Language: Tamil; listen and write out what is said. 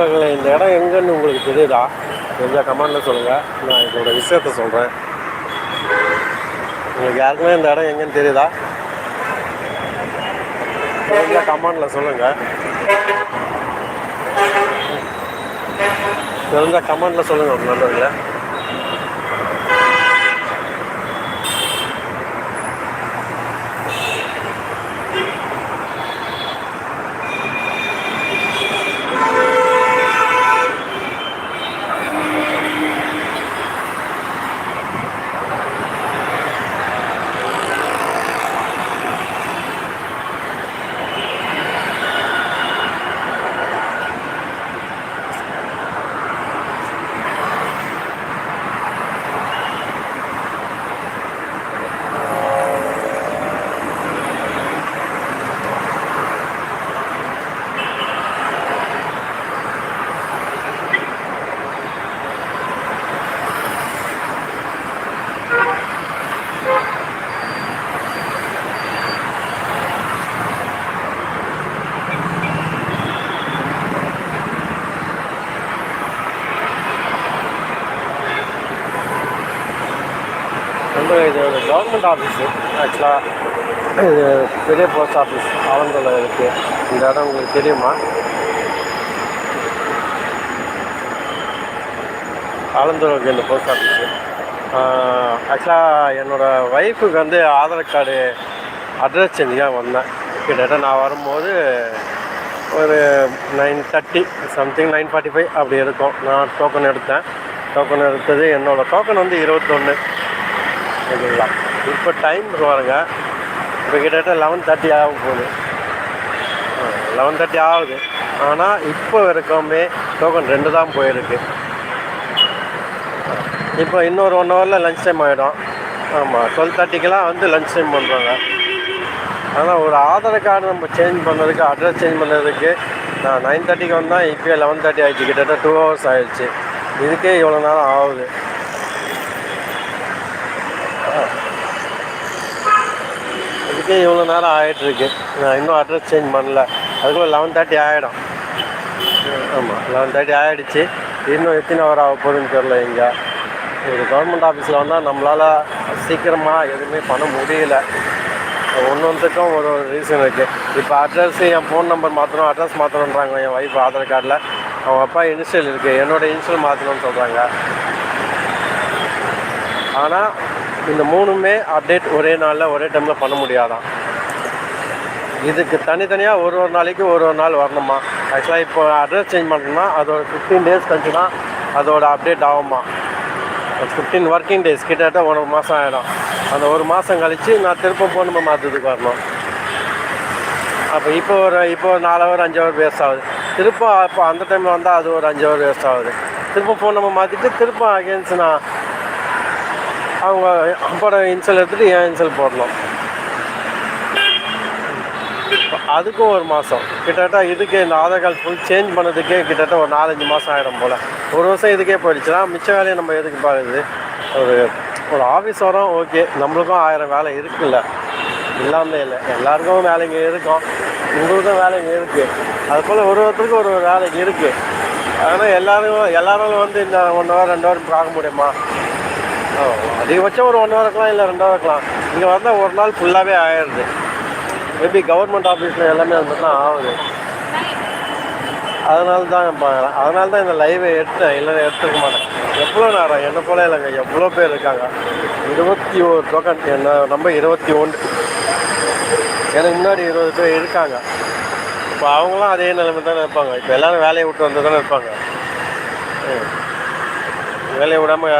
இந்த இடம் எங்கன்னு உங்களுக்கு தெரியுதா? தெரிஞ்சா கமெண்ட்டில் சொல்லுங்கள் நான் இதோட விஷயத்த சொல்கிறேன் உங்களுக்கு யாருக்குமே இந்த இடம் எங்கன்னு தெரியுதா? தெரிஞ்சா கமெண்ட்டில் சொல்லுங்கள் தெரிஞ்சா கமெண்டில் சொல்லுங்கள் நல்லவங்கள நம்ம இது ஒரு கவர்மெண்ட் ஆஃபீஸு ஆக்சுவலாக இது பெரிய போஸ்ட் ஆஃபீஸ் ஆலந்தூரில் இருக்குது இந்த இடம் உங்களுக்கு தெரியுமா? ஆலந்தூர் இருக்குது இந்த போஸ்ட் ஆஃபீஸு ஆக்சுவலாக என்னோடய ஒய்ஃபுக்கு வந்து ஆதார் கார்டு அட்ரஸ் சேஞ்ச் வந்தேன். கிட்டத்தட்ட நான் வரும்போது ஒரு nine thirty something nine forty five அப்படி இருக்கும். நான் டோக்கன் எடுத்தேன். டோக்கன் எடுத்தது என்னோடய டோக்கன் வந்து இருபத்தொன்று ஓகேங்களா இப்போ டைம் பாருங்க. இப்போ கிட்டத்தட்ட லெவன் தேர்ட்டி ஆக போகுது. லெவன் தேர்ட்டி ஆகுது. ஆனால் இப்போ வரைக்குமே டோக்கன் ரெண்டு தான் போயிருக்கு. இப்போ இன்னொரு ஒன் ஹவரில் லஞ்ச் டைம் ஆகிடும் ஆமாம் டுவெல் தேர்ட்டிக்கெலாம் வந்து லஞ்ச் டைம் பண்ணுறாங்க ஆனால் ஒரு ஆதார் கார்டு நம்ம சேஞ்ச் பண்ணதுக்கு அட்ரஸ் சேஞ்ச் பண்ணுறதுக்கு நான் நைன் தேர்ட்டிக்கு வந்தால் இப்போ லெவன் தேர்ட்டி ஆகிடுச்சு கிட்டத்தட்ட டூ ஹவர்ஸ் ஆகிடுச்சு இதுக்கே இவ்வளோ நேரம் ஆகுது. இதுக்கே இவ்வளோ நேரம் ஆகிட்டுருக்கு நான் இன்னும் அட்ரஸ் சேஞ்ச் பண்ணல. அதுக்குள்ளே லெவன் தேர்ட்டி ஆகிடும் ஆமாம் லெவன் தேர்ட்டி ஆகிடுச்சு இன்னும் எத்தனை ஹவர் ஆக போகுதுன்னு தெரில இங்கே. இது கவர்மெண்ட் ஆஃபீஸில் வந்தால் நம்மளால் சீக்கிரமாக எதுவுமே பண்ண முடியல. ஒன்று ஒன்றுக்கும் ஒரு ஒரு ரீசன் இருக்குது இப்போ அட்ரஸ் என் ஃபோன் நம்பர் மாற்றணும் அட்ரஸ் மாற்றணுன்றாங்க என் ஒய்ஃப் ஆதார் கார்டில் அவங்க அப்பா இனிஷியல் இருக்குது என்னோடய இனிஷியல் மாற்றணும்னு சொல்கிறாங்க ஆனால் இந்த மூணுமே அப்டேட் ஒரே நாளில் ஒரே டைமில் பண்ண முடியாதான். இதுக்கு தனித்தனியாக ஒரு ஒரு நாளைக்கு ஒரு ஒரு நாள் வரணுமா? ஆக்சுவலாக இப்போ அட்ரஸ் சேஞ்ச் பண்ணணும்னா அதோட ஃபிஃப்டீன் டேஸ் கழிச்சு தான் அதோட அப்டேட் ஆகுமா? ஃபிஃப்டீன் ஒர்க்கிங் டேஸ் கிட்டத்தட்ட ஒரு மாதம் ஆகிடும் அந்த ஒரு மாதம் கழித்து நான் திரும்ப போன நம்ம மாற்றத்துக்கு வரணும். அப்போ இப்போ ஒரு இப்போ ஒரு நாலு ஹவர் அஞ்சு ஹவர் வேஸ்ட் ஆகுது. திருப்ப அப்போ அந்த டைமில் வந்தால் அது ஒரு அஞ்சு ஹவர் வேஸ்ட் ஆகுது. திரும்ப ஃபோன் நம்ம மாற்றிட்டு திரும்ப அகேன்ஸ்ட் நான் அவங்க அப்போட இன்சல் எடுத்துகிட்டு என் இன்சல் போடணும்? அதுக்கும் ஒரு மாதம் கிட்டத்தட்ட இதுக்கு இந்த ஆதார் கார்டு ஃபுல் சேஞ்ச் பண்ணதுக்கே கிட்டத்தட்ட ஒரு நாலஞ்சு மாதம் ஆகிடும் போல். ஒரு வருஷம் இதுக்கே போயிடுச்சுன்னா மிச்ச வேலையை நம்ம எதுக்கு பாருது ஒரு ஒரு ஆஃபீஸ் வரோம் ஓகே நம்மளுக்கும் ஆயிரம் வேலை இருக்குல்ல. இல்லாமல் இல்லை. எல்லாருக்கும் வேலைங்க இருக்கும். உங்களுக்கும் வேலைங்க இருக்குது அது போல் ஒரு ஒருத்தருக்கும் ஒரு ஒரு வேலைங்க இருக்குது ஆனால் எல்லோரும் எல்லாரும் வந்து இந்த ஒன் ஹவர் ரெண்டு ஹவர் பார்க்க முடியுமா? அதிகபட்சம் ஒரு ஒன் ஹவர் இருக்கலாம் இல்லை ரெண்டு ஹவர் இருக்கலாம் இங்கே வந்தால் ஒரு நாள் ஃபுல்லாகவே ஆயிடுது மேபி கவர்மெண்ட் ஆஃபீஸில் எல்லாமே அது தான் ஆகுது. அதனால தான் பார்க்குறேன் அதனால தான் இந்த லைவை எடுத்தேன். இல்லைன்னா எடுத்துக்க மாட்டேன். எவ்வளோ நேரம்? என்ன போல இல்லைங்க. எவ்வளோ பேர் இருக்காங்க? இருபத்தி ஒரு டோக்கன் என்ன நம்ம இருபத்தி ஒன்று. எனக்கு முன்னாடி இருபது பேர் இருக்காங்க. இப்போ அவங்களாம் அதே நிலைமை தானே இருப்பாங்க. இப்போ எல்லாரும் வேலையை விட்டு வந்து தானே இருப்பாங்க. ம். வேலையை விடாமல்